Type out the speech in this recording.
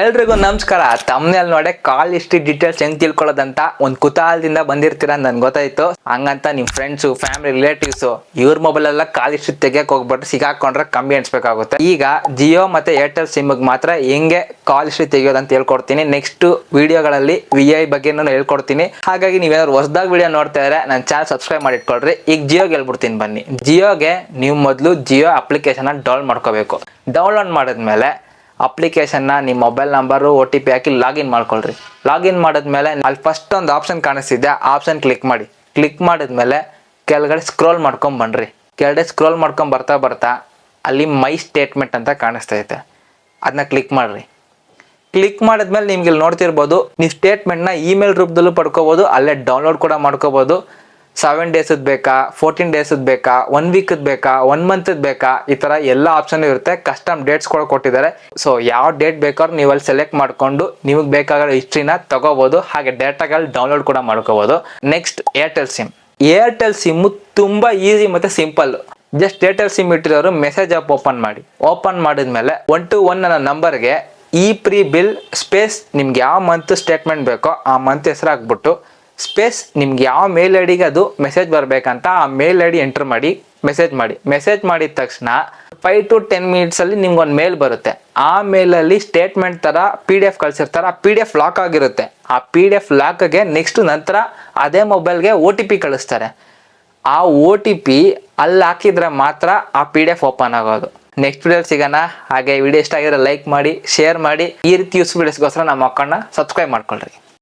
ಎಲ್ರಿಗೂ ನಮಸ್ಕಾರ. ತಮ್ಮನೇಲಿ ನೋಡೆ ಕಾಲ್ ಹಿಸ್ಟ್ರಿ ಡೀಟೇಲ್ಸ್ ಹೆಂಗ್ ತಿಳ್ಕೊಳ್ಳೋದಂತ ಒಂದು ಕುತೂಹಲದಿಂದ ಬಂದಿರ್ತೀರ ನನ್ ಗೊತ್ತಾಯ್ತು. ಹಂಗಂತ ನಿಮ್ ಫ್ರೆಂಡ್ಸು ಫ್ಯಾಮಿಲಿ ರಿಲೇಟಿವ್ಸ್ ಇವ್ರ ಮೊಬೈಲ್ ಎಲ್ಲ ಕಾಲ್ ಹಿಸ್ಟ್ರಿ ತೆಗಿಯಕ್ ಹೋಗ್ಬಿಟ್ಟು ಸಿಗಾಕೊಂಡ್ರೆ ಕಮ್ಮಿ ಅನ್ಸ್ಬೇಕಾಗುತ್ತೆ. ಈಗ ಜಿಯೋ ಮತ್ತೆ ಏರ್ಟೆಲ್ ಸಿಮ್ ಮಾತ್ರ ಹೆಂಗೆ ಕಾಲ್ ಹಿಸ್ಟ್ರಿ ತೆಗಿಯೋದಂತ ಹೇಳ್ಕೊಡ್ತೀನಿ. ನೆಕ್ಸ್ಟ್ ವಿಡಿಯೋಗಳಲ್ಲಿ ವಿ ಐ ಬಗ್ಗೆ ಹೇಳ್ಕೊಡ್ತೀನಿ. ಹಾಗಾಗಿ ನೀವೇನಾದ್ರು ಹೊಸದಾಗಿ ವಿಡಿಯೋ ನೋಡ್ತಾ ಇದ್ರೆ ನನ್ನ ಚಾನಲ್ ಸಬ್ಸ್ಕ್ರೈಬ್ ಮಾಡಿ ಇಟ್ಕೊಳ್ರಿ. ಈಗ ಜಿಯೋಗೆ ಹೇಳ್ಬಿಡ್ತೀನಿ ಬನ್ನಿ. ಜಿಯೋಗೆ ನೀವು ಮೊದಲು ಜಿಯೋ ಅಪ್ಲಿಕೇಶನ್ ಡೌನ್ಲೋಡ್ ಮಾಡ್ಕೋಬೇಕು. ಡೌನ್ಲೋಡ್ ಮಾಡಿದ್ಮೇಲೆ ಅಪ್ಲಿಕೇಶನ್ನ ನಿಮ್ಮ mobile number, O T P ಹಾಕಿ ಲಾಗಿನ್ ಮಾಡ್ಕೊಳ್ರಿ. ಲಾಗಿನ್ ಮಾಡಿದ್ಮೇಲೆ ಅಲ್ಲಿ ಫಸ್ಟ್ ಒಂದು ಆಪ್ಷನ್ ಕಾಣಿಸ್ತಿದೆ ಆಪ್ಷನ್ ಕ್ಲಿಕ್ ಮಾಡಿ. ಕ್ಲಿಕ್ ಮಾಡಿದ್ಮೇಲೆ ಕೆಳಗಡೆ ಸ್ಕ್ರೋಲ್ ಮಾಡ್ಕೊಂಡು ಬನ್ನಿರಿ ಕೆಳಗಡೆ ಸ್ಕ್ರೋಲ್ ಮಾಡ್ಕೊಂಡು ಬರ್ತಾ ಬರ್ತಾ ಅಲ್ಲಿ ಮೈ ಸ್ಟೇಟ್ಮೆಂಟ್ ಅಂತ ಕಾಣಿಸ್ತೈತೆ ಅದನ್ನ ಕ್ಲಿಕ್ ಮಾಡ್ರಿ. ಕ್ಲಿಕ್ ಮಾಡಿದ್ಮೇಲೆ ನಿಮ್ಗೆ ಇಲ್ಲಿ ನೋಡ್ತಿರ್ಬೋದು, ನೀವು ಸ್ಟೇಟ್ಮೆಂಟ್ನ ಇಮೇಲ್ ರೂಪದಲ್ಲೂ ಪಡ್ಕೋಬೋದು, ಅಲ್ಲೇ ಡೌನ್ಲೋಡ್ ಕೂಡ ಮಾಡ್ಕೋಬೋದು. ಸೆವೆನ್ ಡೇಸದ್ ಬೇಕಾ ಫೋರ್ಟೀನ್ ಡೇಸದ್ ಬೇಕಾ ಒನ್ ವೀಕದ್ ಬೇಕಾ ಒನ್ ಮಂತದ್ ಬೇಕಾ, ಈ ಥರ ಎಲ್ಲ ಆಪ್ಷನ್ ಇರುತ್ತೆ. ಕಸ್ಟಮ್ ಡೇಟ್ಸ್ ಕೂಡ ಕೊಟ್ಟಿದ್ದಾರೆ. ಸೊ ಯಾವ ಡೇಟ್ ಬೇಕಾದ್ರೂ ನೀವು ಅಲ್ಲಿ ಸೆಲೆಕ್ಟ್ ಮಾಡ್ಕೊಂಡು ನಿಮಗೆ ಬೇಕಾಗಿರೋ ಹಿಸ್ಟ್ರಿನ ತಗೋಬೋದು. ಹಾಗೆ ಡೇಟಾಗಳು ಡೌನ್ಲೋಡ್ ಕೂಡ ಮಾಡ್ಕೋಬೋದು. Next Airtel SIM Airtel sim ತುಂಬ ಈಸಿ ಮತ್ತು ಸಿಂಪಲ್ ಜಸ್ಟ್ ಏರ್ಟೆಲ್ ಸಿಮ್ ಇಟ್ಟಿರೋರು ಮೆಸೇಜ್ ಆಪ್ ಓಪನ್ ಮಾಡಿ. ಓಪನ್ ಮಾಡಿದ್ಮೇಲೆ ಒನ್ ಟು ಒನ್ ನನ್ನ ನಂಬರ್ಗೆ ಇ ಪ್ರೀ ಬಿಲ್ ಸ್ಪೇಸ್ ನಿಮ್ಗೆ ಯಾವ ಮಂತ್ ಸ್ಟೇಟ್ಮೆಂಟ್ ಬೇಕೋ ಆ ಮಂತ್ ಹೆಸರು ಹಾಕ್ಬಿಟ್ಟು ಸ್ಪೇಸ್ ನಿಮ್ಗೆ ಯಾವ ಮೇಲ್ ಐ ಡಿಗೆ ಅದು ಮೆಸೇಜ್ ಬರಬೇಕಂತ ಆ ಮೇಲ್ ಐ ಡಿ ಎಂಟರ್ ಮಾಡಿ ಮೆಸೇಜ್ ಮಾಡಿ. ಮೆಸೇಜ್ ಮಾಡಿದ ತಕ್ಷಣ ಫೈವ್ ಟು ಟೆನ್ ಮಿನಿಟ್ಸಲ್ಲಿ ನಿಮ್ಗೆ ಒಂದು ಮೇಲ್ ಬರುತ್ತೆ. ಆ ಮೇಲಲ್ಲಿ ಸ್ಟೇಟ್ಮೆಂಟ್ ಥರ ಪಿ ಡಿ ಎಫ್ ಕಳ್ಸಿರ್ತಾರೆ, ಆ ಪಿ ಡಿ ಎಫ್ ಲಾಕ್ ಆಗಿರುತ್ತೆ. ಆ ಪಿ ಡಿ ಎಫ್ ಲಾಕ್ಗೆ ನೆಕ್ಸ್ಟ್ ನಂತರ ಅದೇ ಮೊಬೈಲ್ಗೆ ಒ ಟಿ ಪಿ ಕಳಿಸ್ತಾರೆ. ಆ ಒ ಟಿ ಪಿ ಅಲ್ಲಿ ಹಾಕಿದ್ರೆ ಮಾತ್ರ ಆ ಪಿ ಡಿ ಎಫ್ ಓಪನ್ ಆಗೋದು ನೆಕ್ಸ್ಟ್ ವಿಡಿಯೋ ಸಿಗೋಣ. ಹಾಗೆ ವಿಡಿಯೋ ಇಷ್ಟ ಆಗಿದ್ರೆ ಲೈಕ್ ಮಾಡಿ ಶೇರ್ ಮಾಡಿ. ಈ ರೀತಿ ಯೂಸ್ ವಿಡಿಯೋಸ್ಗೋಸ್ಕರ ನಮ್ಮ ಅಕ್ಕಣ್ಣ ಸಬ್ಸ್ಕ್ರೈಬ್ ಮಾಡ್ಕೊಳ್ರಿ.